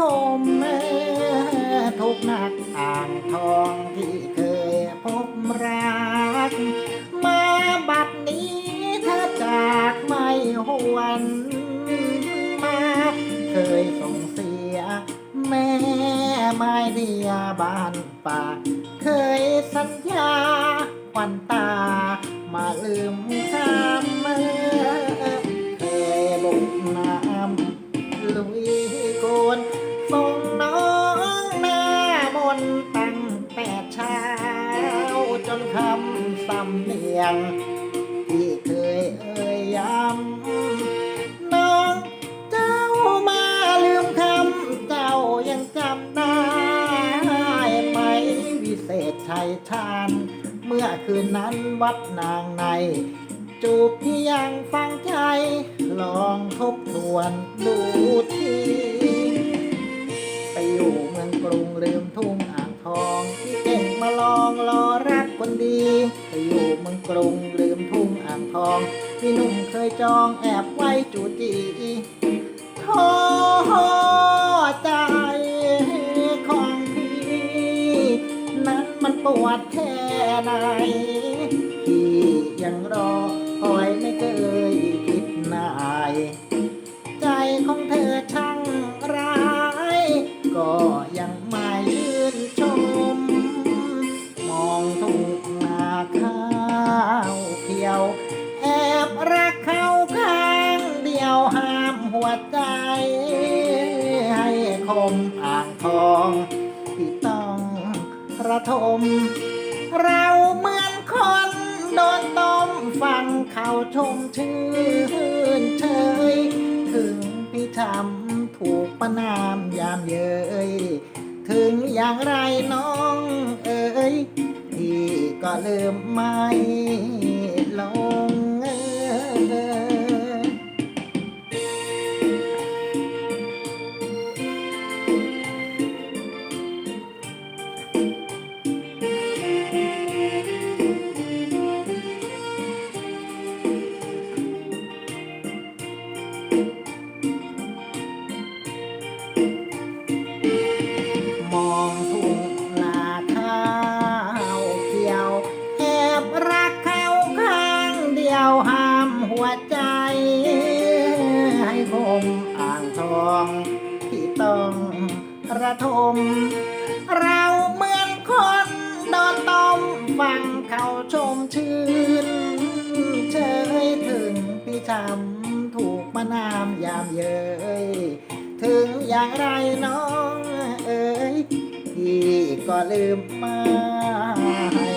ฐมทุกนักอ่างทองที่เคยพบรัก มาบัดนี้เธอจากไม่หวนมาเคยส่งเสีย แม่ไม่เดียบ้านป่า เคยสัญญาควันตามาลืมคำเมื่อ ลุยโกนส่งน้องหน้ามนตั้งแต่เช้า จนคำสำเนียง ที่เคยเอ่ยย้ำน้องเจ้ามาลืมคำเจ้ายังจำได้ไหมวิเศษชัยชาญเมื่อคืนนั้นวัดนางใน จูบที่ยังฟังใจลองทบ วนดูทีไปอยู่เมืองกรุงลืมทุ่งอ่างทองที่เก่งมาลองรอรักคนดี ไปอยู่เมืองกรุงลืมทุ่งอ่างทองที่หนุ่มเคยจองแอบไว้จูจีท้อใจของพี่นั้นมันปวดแค่ไหนพี่ยังรอคอยไม่เคยคิดนาย ระทม เราเหมือนคนโดนต้มฟังเขาชมชื่นเชยถึงพี่ทำถูกประนามยามเย้ยถึงอย่างไรน้องเอ๋ยพี่ก็ลืมไม่ ระทม เราเหมือนคนโดนต้มฟังเขาชมชื่นเชยถึงพี่ช้ำถูกมานามยามเย้ยถึงอย่างไรน้องเอ๋ยพี่ก็ลืมไม่